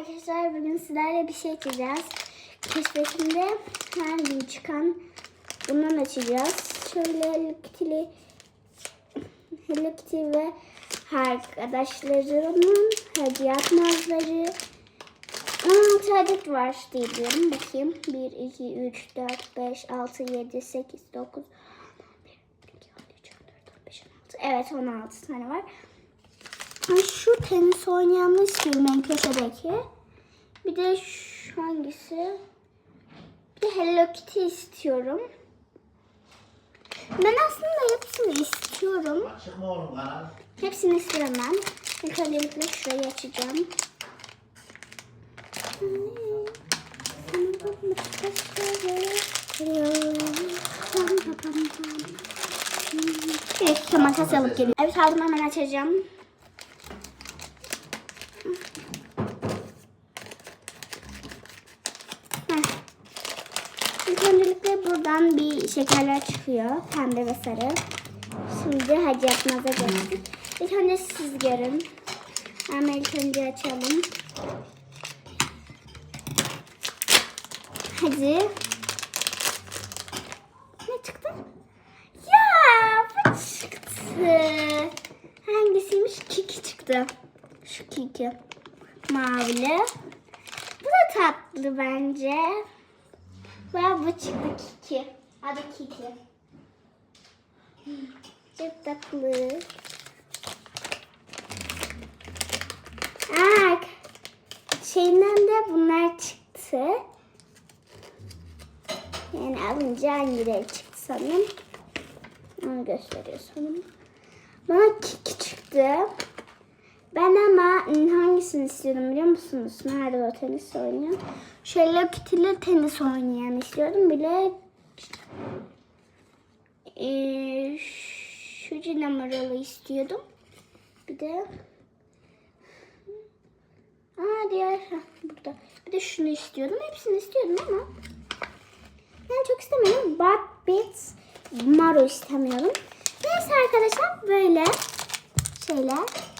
Arkadaşlar bugün sizlerle bir şey açacağız. Keşfetimde her gün çıkan bundan açacağız. Şöyle Hello Kitty'li Hello Kitty ve arkadaşlarımın hediye yapmazları 16 adet var diye. Bakayım. 1, 2, 3, 4, 5, 6, 7, 8, 9, 11, 12, 13, 14, 15, 16. Evet 16 tane var. Şu tenis oynayanı istiyorum en köşedeki. Bir de şu hangisi? Bir de Hello Kitty istiyorum. Ben aslında hepsini istiyorum. Hepsini istiyorum ben. İlk öncelikle şurayı açacağım. Evet, makas alıp geliyorum. Evet aldım hemen açacağım. İlk öncelikle buradan bir şekerler çıkıyor. Pembe ve sarı. Şimdi hadi yapmaza geçtik. İlk önce siz görün. Ama ilk önce açalım. Hadi. Ne çıktı? Ya bu çıktı. Hangisiymiş? Kiki çıktı. Şu kiki. Mavili. Bu da tatlı bence. Ve bu çıktı kiki. Adı kiki. Çok tatlı. Aa, şeyinden de bunlar çıktı. Yani alınca hangileri çıktı sanırım. Onu gösteriyor sanırım. Bana kiki çıktı. Ben ama hangisini istiyorum biliyor musunuz? Nerede o tenis oynayan? Şöyle Kitty'li tenis oynayan istiyorum. Bile ee, şu numaralı istiyordum. Bir de Aa diğer burada. Bir de şunu istiyordum. Hepsini istiyordum ama ben çok istemiyorum. But Bits Maru istemiyorum. Neyse arkadaşlar böyle şeyler.